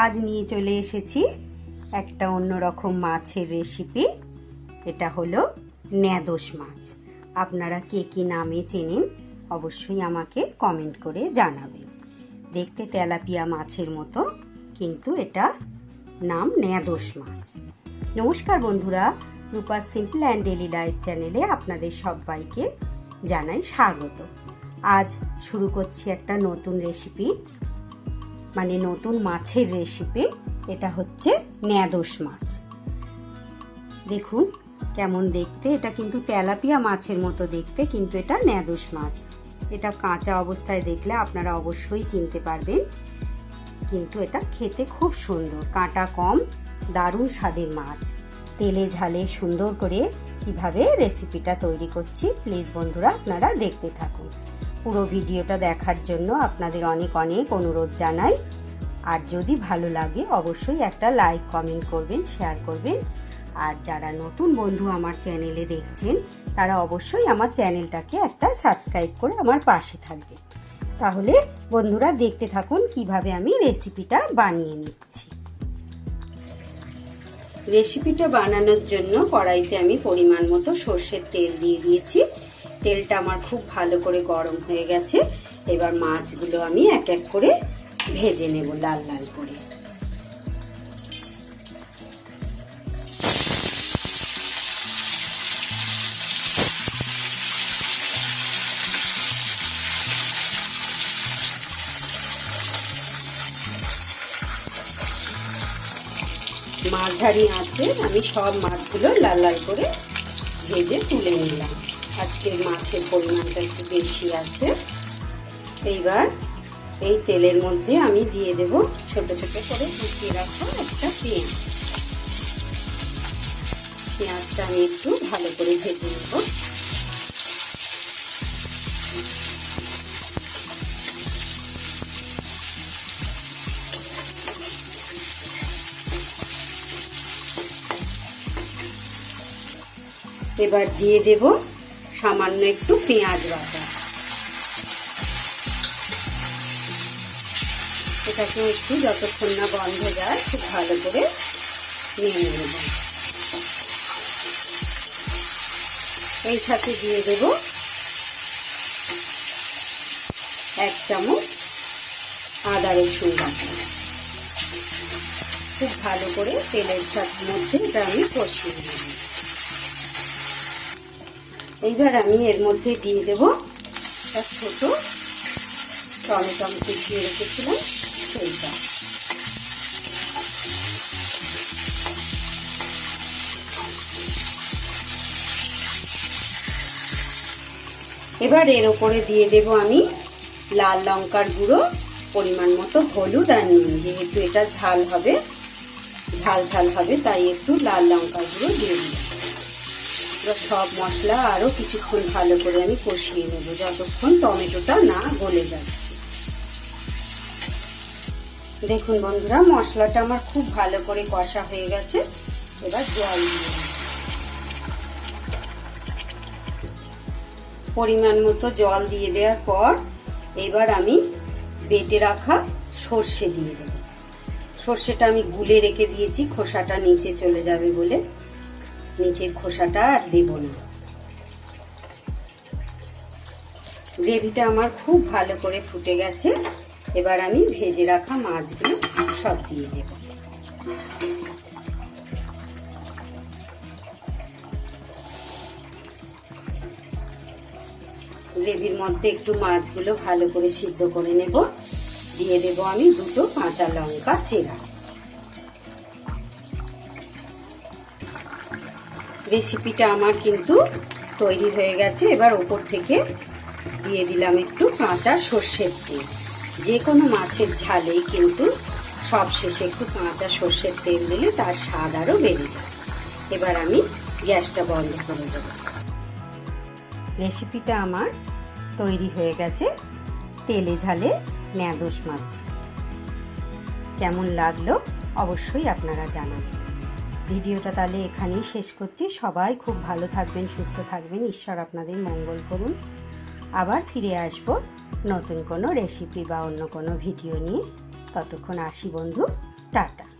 আজ নিয়ে চলে এসেছি একটা অন্যরকম মাছের রেসিপি এটা হলো ন্যাদোস মাছ। আপনারা কে কী নামে চেনেন অবশ্যই আমাকে কমেন্ট করে জানাবেন। দেখতে তেলাপিয়া মাছের মতো, কিন্তু এটা নাম ন্যাদোস মাছ। নমস্কার বন্ধুরা রূপার সিম্পল অ্যান্ড ডেলি লাইফ চ্যানেলে আপনাদের সবাইকে জানাই স্বাগত। আজ শুরু করছি একটা নতুন রেসিপি মানে নতুন মাছের রেসিপি এটা হচ্ছে ন্যাদোস মাছ। দেখুন কেমন দেখতে, এটা কিন্তু তেলাপিয়া মাছের মতো দেখতে, কিন্তু এটা ন্যাদোস মাছ। এটা কাঁচা অবস্থায় দেখলে আপনারা অবশ্যই চিনতে পারবেন, কিন্তু এটা খেতে খুব সুন্দর। কাঁটা কম, দারুণ স্বাদের মাছ। তেলে ঝালে সুন্দর করে কীভাবে রেসিপিটা তৈরি করছি প্লিজ বন্ধুরা আপনারা দেখতে থাকুন। পুরো ভিডিওটা দেখার জন্য আপনাদের অনেক অনেক অনুরোধ জানাই। আর যদি ভালো লাগে, অবশ্যই একটা লাইক কমেন্ট করবেন শেয়ার করবেন। আর যারা নতুন বন্ধু আমার চ্যানেলে দেখছেন, তারা অবশ্যই আমার চ্যানেলটাকে একটা সাবস্ক্রাইব করে আমার পাশে থাকবে। তাহলে বন্ধুরা দেখতে থাকুন কীভাবে আমি রেসিপিটা বানিয়ে নিচ্ছি। রেসিপিটা বানানোর জন্য কড়াইতে আমি পরিমাণ মতো সর্ষের তেল দিয়ে দিয়েছি। তেলটা আমার খুব ভালো করে গরম হয়ে গেছে। এবার মাছগুলো আমি এক এক করে ভেজে নেব লাল লাল করে। মাঝারি আছে আমি সব মাছগুলো লাল লাল করে ভেজে তুলে নিলাম। আজকের মাছের পরিমাণটা একটু বেশি আছে। এইবার এই তেলের মধ্যে আমি দিয়ে দেব ছোট ছোট করে কুচিয়ে রাখা একটা পেঁয়াজ। পেঁয়াজটা আমি একটু ভালো করে ভেজে নেব। এবার দিয়ে দেব সামান্য একটু পেঁয়াজ বাটা। এটাকে একটু যতক্ষণ না বন্ধ যায়, খুব ভালো করে নিয়ে নেব। এই সাথে দিয়ে দেব এক চামচ আদা রসুন বাটা। খুব ভালো করে তেলের সাথে মধ্যে এটা আমি কষিয়ে নেব। এইবার আমি এর মধ্যে দিয়ে দেব একটা ছোট টমেটো কুচিয়ে রেখেছিলাম, সেইটা। এবার এর ওপরে দিয়ে দেব আমি লাল লঙ্কার গুঁড়ো, পরিমাণ মতো হলুদ আর নুন যেহেতু এটা ঝাল হবে, ঝাল ঝাল হবে, তাই একটু লাল লঙ্কার গুঁড়ো দিয়ে দিলাম। এবার সব মশলা আরও কিছুক্ষণ ভালো করে আমি কষিয়ে নেব। যতক্ষণ টমেটোটা না গলে যাচ্ছে। দেখুন বন্ধুরা, মশলাটা আমার খুব ভালো করে কষা হয়ে গেছে। এবার জল দিয়ে পরিমাণ মতো জল দিয়ে দেওয়ার পর এবার আমি বেটে রাখা সর্ষে দিয়ে দেব। সর্ষেটা আমি গুলে রেখে দিয়েছি, খোসাটা নিচে চলে যাবে বলে। নিচের খোসাটা আর দেব না। গ্রেভিটা আমার খুব ভালো করে ফুটে গেছে। এবার আমি ভেজে রাখা মাছগুলো সব দিয়ে দেব। গ্রেভির মধ্যে একটু মাছগুলো ভালো করে সিদ্ধ করে নেব। দিয়ে দেব আমি দুটো কাঁচা লঙ্কা চেরা। রেসিপিটা আমার কিন্তু তৈরি হয়ে গেছে। এবার ওপর থেকে দিয়ে দিলাম একটু কাঁচা সর্ষের তেল। যে কোনো মাছের ঝালেই কিন্তু সব শেষে একটু কাঁচা সর্ষের তেল দিলে তার স্বাদ আরও বেড়ে যায়। এবার আমি গ্যাসটা বন্ধ করে দেব। রেসিপিটা আমার তৈরি হয়ে গেছে। তেলে ঝালে ন্যাদোস মাছ। কেমন লাগল অবশ্যই আপনারা জানাবেন। ভিডিওটা তাহলে এখানেই শেষ করছি। সবাই খুব ভালো থাকবেন, সুস্থ থাকবেন। ঈশ্বর আপনাদের মঙ্গল করুন। আবার ফিরে আসব নতুন কোনো রেসিপি বা অন্য কোনো ভিডিও নিয়ে। ততক্ষণ আসি বন্ধু, টাটা।